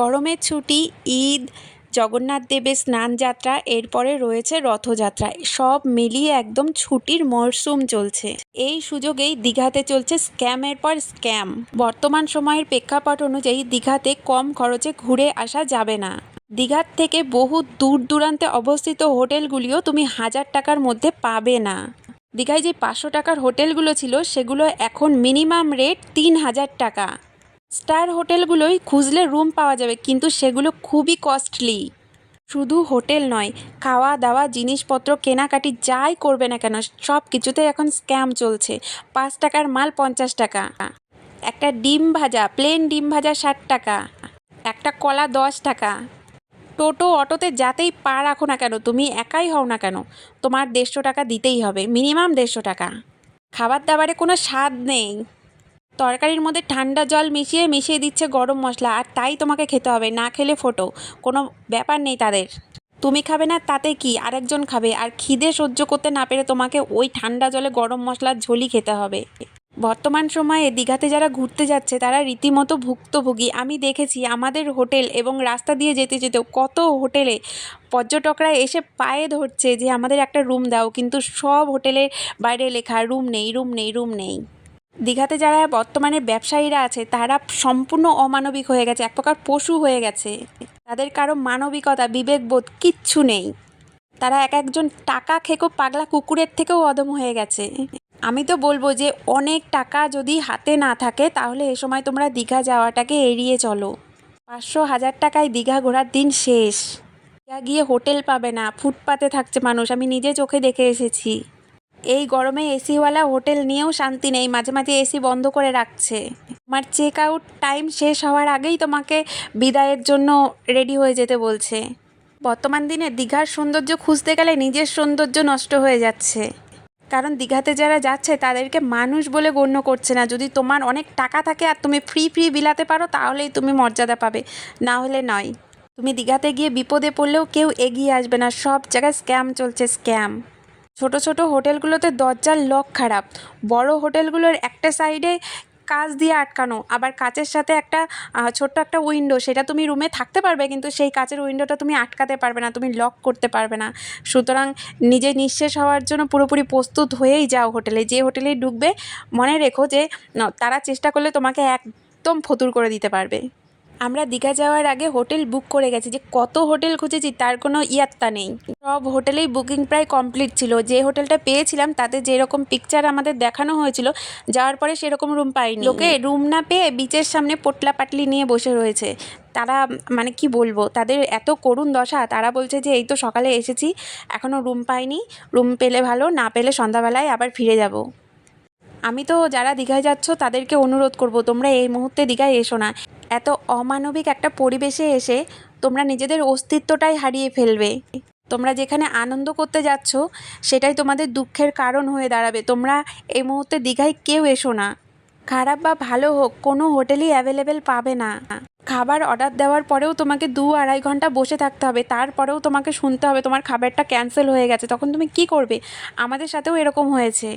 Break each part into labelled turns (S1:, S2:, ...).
S1: গরমের ছুটি, ঈদ, জগন্নাথ দেবের স্নানযাত্রা এরপরে রয়েছে রথযাত্রা। সব মিলিয়ে একদম ছুটির মরশুম চলছে। এই সুযোগেই দীঘাতে চলছে স্ক্যামের পর স্ক্যাম। বর্তমান সময়ের প্রেক্ষাপট অনুযায়ী দীঘাতে কম খরচে ঘুরে আসা যাবে না। দীঘার থেকে বহু দূর দূরান্তে অবস্থিত হোটেলগুলিও তুমি হাজার টাকার মধ্যে পাবে না। দীঘায় যে পাঁচশো টাকার হোটেলগুলো ছিল, সেগুলো এখন মিনিমাম রেট তিন হাজার টাকা। স্টার হোটেলগুলোই খুঁজলে রুম পাওয়া যাবে, কিন্তু সেগুলো খুবই কস্টলি। শুধু হোটেল নয় খাওয়া দাওয়া জিনিসপত্র, কেনাকাটি যাই করবে না কেন সব কিছুতে এখন স্ক্যাম চলছে। পাঁচ টাকার মাল পঞ্চাশ টাকা। একটা ডিম ভাজা, প্লেন ডিম ভাজা ষাট টাকা। একটা কলা দশ টাকা। টোটো অটোতে যাতেই পা রাখো না কেন, তুমি একাই হও না কেন, তোমার দেড়শো টাকা দিতেই হবে, মিনিমাম দেড়শো টাকা। খাবার দাবারে কোনো স্বাদ নেই। তরকারির মধ্যে ঠান্ডা জল মিশিয়ে মিশিয়ে দিচ্ছে গরম মশলা, আর তাই তোমাকে খেতে হবে, না খেলে ফোটো। কোনো ব্যাপার নেই তাদের। তুমি খাবে না, তাতে কি? আরেকজন খাবে, আর খিদে সহ্য করতে না পেরে তোমাকে ওই ঠান্ডা জলে গরম মশলার ঝোলই খেতে হবে। বর্তমান সময়ে দীঘাতে যারা ঘুরতে যাচ্ছে, তারা রীতিমতো ভুক্তভোগী। আমি দেখেছি আমাদের হোটেল এবং রাস্তা দিয়ে যেতে যেতেও কত হোটেলে পর্যটকরা এসে পায়ে ধরছে যে, আমাদের একটা রুম দাও। কিন্তু সব হোটেলের বাইরে লেখা, রুম নেই রুম নেই রুম নেই। দীঘাতে যারা বর্তমানে ব্যবসায়ীরা আছে, তারা সম্পূর্ণ অমানবিক হয়ে গেছে, এক প্রকার পশু হয়ে গেছে। তাদের কারও মানবিকতা, বিবেকবোধ কিচ্ছু নেই। তারা এক একজন টাকা খেকো পাগলা কুকুরের থেকেও অদম হয়ে গেছে। আমি তো বলব যে, অনেক টাকা যদি হাতে না থাকে, তাহলে এ সময় তোমরা দীঘা যাওয়াটাকে এড়িয়ে চলো। পাঁচশো হাজার টাকায় দীঘা ঘোরার দিন শেষ। দীঘা গিয়ে হোটেল পাবে না, ফুটপাতে থাকছে মানুষ, আমি নিজে চোখে দেখে এসেছি। এই গরমে এসিওয়ালা হোটেল নিয়েও শান্তি নেই। মাঝে মাঝে এসি বন্ধ করে রাখছে। তোমার চেক আউট টাইম শেষ হওয়ার আগেই তোমাকে বিদায়ের জন্য রেডি হয়ে যেতে বলছে। বর্তমান দিনে দীঘার সৌন্দর্য খুঁজতে গেলে নিজের সৌন্দর্য নষ্ট হয়ে যাচ্ছে। কারণ দীঘাতে যারা যাচ্ছে, তাদেরকে মানুষ বলে গণ্য করছে না। যদি তোমার অনেক টাকা থাকে আর তুমি ফ্রি ফ্রি বিলাতে পারো, তাহলেই তুমি মর্যাদা পাবে। না হলে নয়। তুমি দীঘাতে গিয়ে বিপদে পড়লেও কেউ এগিয়ে আসবে না। সব জায়গায় স্ক্যাম চলছে স্ক্যাম ছোট ছোট হোটেলগুলোতে দরজার লক খারাপ। বড় হোটেলগুলোর একটা সাইডে কাঁচ দিয়ে আটকানো, আবার কাচের সাথে একটা ছোট্ট একটা উইন্ডো সেটা তুমি রুমে থাকতে পারবে, কিন্তু সেই কাচের উইন্ডোটা তুমি আটকাতে পারবে না, তুমি লক করতে পারবে না। সুতরাং নিজে নিঃশেষ হওয়ার জন্য পুরোপুরি প্রস্তুত হয়েই যাও হোটেলে। যে হোটেলেই ঢুকবে, মনে রেখো যে তারা চেষ্টা করলে তোমাকে একদম ফতুর করে দিতে পারবে। আমরা দীঘা যাওয়ার আগে হোটেল বুক করে গেছি যে কত হোটেল খুঁজেছি তার কোনো ইয়াত্তা নেই। সব হোটেলেই বুকিং প্রায় কমপ্লিট ছিল। যে হোটেলটা পেয়েছিলাম তাতে যেরকম পিকচার আমাদের দেখানো হয়েছিল, যাওয়ার পরে সেরকম রুম পাইনি। লোকে রুম না পেয়ে বিচের সামনে পোটলা পাটলি নিয়ে বসে রয়েছে। তারা মানে কি বলব, তাদের এত করুণ দশা, তারা বলছে যে এই তো সকালে এসেছি এখনও রুম পাইনি রুম পেলে ভালো, না পেলে সন্ধ্যাবেলায় আবার ফিরে যাব। আমি তো যারা দীঘায় যাচ্ছ, তাদেরকে অনুরোধ করব, তোমরা এই মুহূর্তে দীঘায় এসো না। এত অমানবিক একটা পরিবেশে এসে তোমরা নিজেদের অস্তিত্বটাই হারিয়ে ফেলবে। তোমরা যেখানে আনন্দ করতে যাচ্ছ, সেটাই তোমাদের দুঃখের কারণ হয়ে দাঁড়াবে। তোমরা এই মুহূর্তে দীঘায় কেউ এসো না। খারাপ বা ভালো হোক, কোনো হোটেলই অ্যাভেলেবেল পাবে না। খাবার অর্ডার দেওয়ার পরেও তোমাকে দু আড়াই ঘণ্টা বসে থাকতে হবে। তারপরেও তোমাকে শুনতে হবে, তোমার খাবারটা ক্যান্সেল হয়ে গেছে। তখন তুমি কি করবে? আমাদের সাথেও এরকম হয়েছে।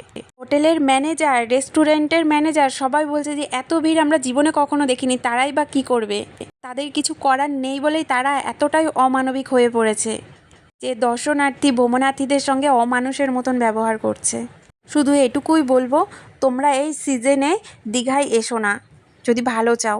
S1: হোটেলের ম্যানেজার, রেস্টুরেন্টের ম্যানেজার সবাই বলছে যে, এত ভিড় আমরা জীবনে কখনো দেখিনি, তারাই বা কি করবে? তাদের কিছু করার নেই বলেই তারা এতটাই অমানবিক হয়ে পড়েছে যে দর্শনার্থী, ভ্রমণার্থীদের সঙ্গে অমানুষের মতন ব্যবহার করছে। শুধু এটুকুই বলব, তোমরা এই সিজনে দীঘায় এসো না, যদি ভালো চাও।